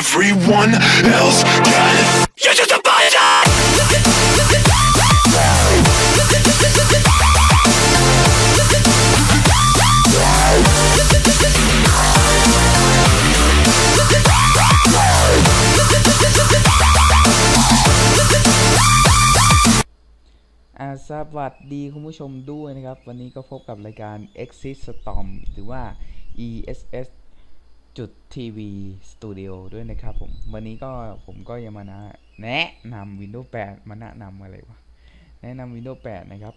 everyone else got You're just a button! อ่าสวัสดีคุณผู้ชมด้วยนะครับ วันนี้ก็พบกับรายการ Exit Storm หรือว่า ESS จุด TV Studio ด้วยนะครับผม วันนี้ก็ผมก็ยังมานะแนะนำ Windows 8 มาแนะนำอะไรวะ แนะนำ Windows 8 นะครับ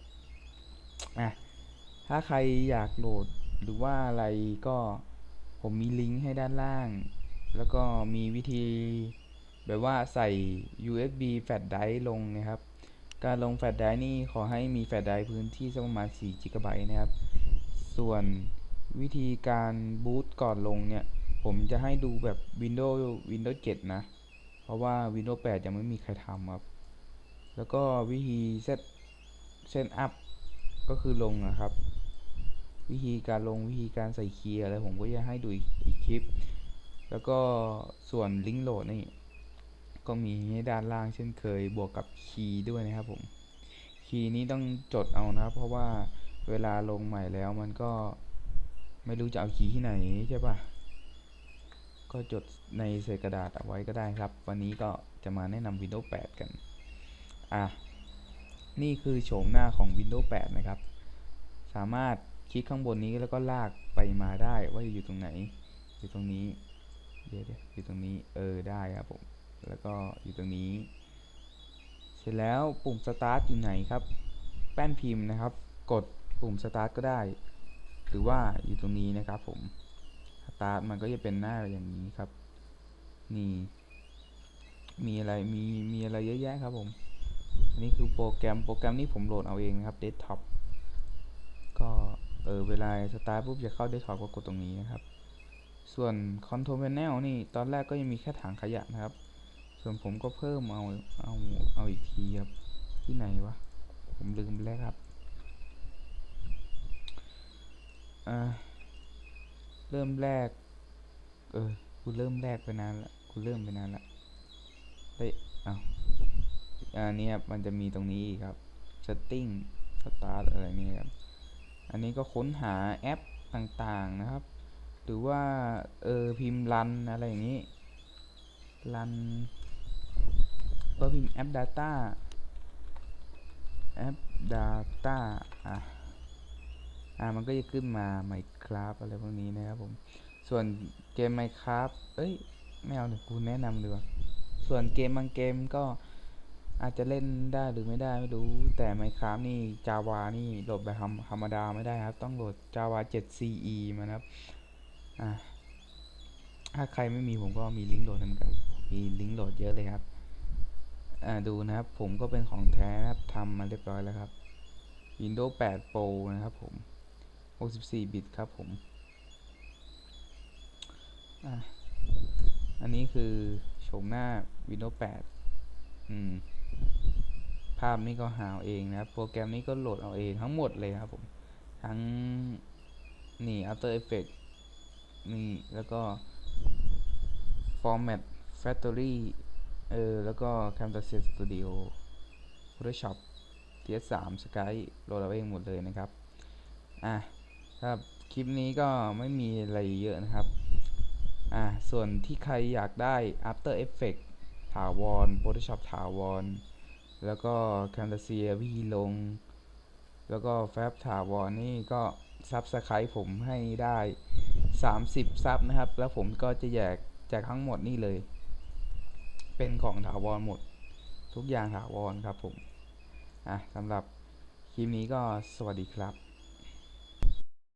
อะถ้าใครอยากโหลดหรือว่าอะไรก็ผมมีลิงก์ให้ด้านล่าง แล้วก็มีวิธีแบบว่าใส่ USB flash drive ลงนะครับ การลงแฟลชไดรฟ์นี่ขอให้มีแฟลชไดรฟ์พื้นที่สักประมาณ4 g b นะครับ ส่วนวิธีการบูตก่อนลงเนี่ย ผมจะให้ดูแบบ Windows Windows 7 นะ เพราะว่า Windows 8 ยังไม่มีใครทำครับ แล้วก็วิธีเซตเซตอัพก็คือลงนะครับ วิธีการลงวิธีการใส่คีย์อะไรผมก็จะให้ดูอีกคลิป แล้วก็ส่วนลิงก์โหลดนี่ ก็มีให้ด้านล่างเช่นเคยบวกกับคีย์ด้วยนะครับผม คีย์นี้ต้องจดเอานะครับ เพราะว่าเวลาลงใหม่แล้วมันก็ไม่รู้จะเอาคีย์ที่ไหนใช่ปะ ก็จดในเศษกระดาษเอาไว้ก็ได้ครับ วันนี้ก็จะมาแนะนำ Windows 8 กัน อะ นี่คือโฉมหน้าของ Windows 8 นะครับ สามารถคลิกข้างบนนี้แล้วก็ลากไปมาได้ว่าอยู่ตรงไหน อยู่ตรงนี้ เดี๋ยวอยู่ตรงนี้ เออ ได้ครับผม แล้วก็อยู่ตรงนี้ เสร็จแล้วปุ่ม start อยู่ไหนครับ แป้นพิมพ์นะครับ กดปุ่ม start ก็ได้ หรือว่าอยู่ตรงนี้นะครับผม start มันก็จะเป็นหน้าอย่างนี้ครับ นี่ มีอะไร มี มีอะไรเยอะแยะครับผม อันนี้คือโปรแกรม โปรแกรมนี้ผมโหลดเอาเองนะครับ desktop ก็เออเวลา start ปุ๊บจะเข้า desktop ก็กดตรงนี้นะครับ ส่วน control panel นี่ ตอนแรกก็ยังมีแค่ถังขยะนะครับ ส่วนผมก็เพิ่มเอา เอา เอาอีกทีครับ ที่ไหนวะ ผมลืมไปแล้วครับ อ่า เริ่มแรก เออกูเริ่มแรกไปนานละกูเริ่มไปนานละเฮ้ยเอาอันนี้ครับมันจะมีตรงนี้ครับ setting start อะไรนี่ครับ อันนี้ก็ค้นหาแอปต่างๆนะครับ หรือว่า เออ พิมพ์รันอะไรอย่างนี้รันก็พิมพ์แอป Data แอป Data อะ อ่ามันก็จะขึ้นมา Minecraft อะไรพวกนี้นะครับผม ส่วนเกม Minecraft เอ้ย ไม่เอาเดี๋ยวกูแนะนำดีกว่าส่วนเกมบางเกมก็อาจจะเล่นได้หรือไม่ได้ไม่รู้ แต่ Minecraft นี่ Java นี่โหลดแบบธรรมดาไม่ได้ครับ ต้องโหลด Java 7 CE มานะครับ อ่าถ้าใครไม่มีผมก็มีลิงก์โหลดเหมือนกัน มีลิงก์โหลดเยอะเลยครับ อ่าดูนะครับ ผมก็เป็นของแท้นะครับทำมาเรียบร้อยแล้วครับ Windows 8 Pro นะครับผม 64 บิตครับผมออันนี้คือโฉมหน้า Windows 8 อืม ภาพนี้ก็หาเอาเองนะครับ โปรแกรมนี้ก็โหลดเอาเองทั้งหมดเลยครับผม ทั้งนี่ After Effects นี่ แล้วก็ Format Factory เออ แล้วก็ Camtasia Studio Photoshop PS3 Skype โหลดเอาเองหมดเลยนะครับ อะ ครับคลิปนี้ก็ไม่มีอะไรเยอะนะครับ อะส่วนที่ใครอยากได้ After Effects ถาวร Photoshop ถาวร แล้วก็ Camtasia วิธีลง แล้วก็ Fab ถาวรนี่ก็ซับสไครต์ผมให้ได้ 30 ซับนะครับ แล้วผมก็จะแจกแจกทั้งหมดนี่เลย เป็นของถาวรหมด ทุกอย่างถาวรครับผม อะสำหรับคลิปนี้ก็สวัสดีครับ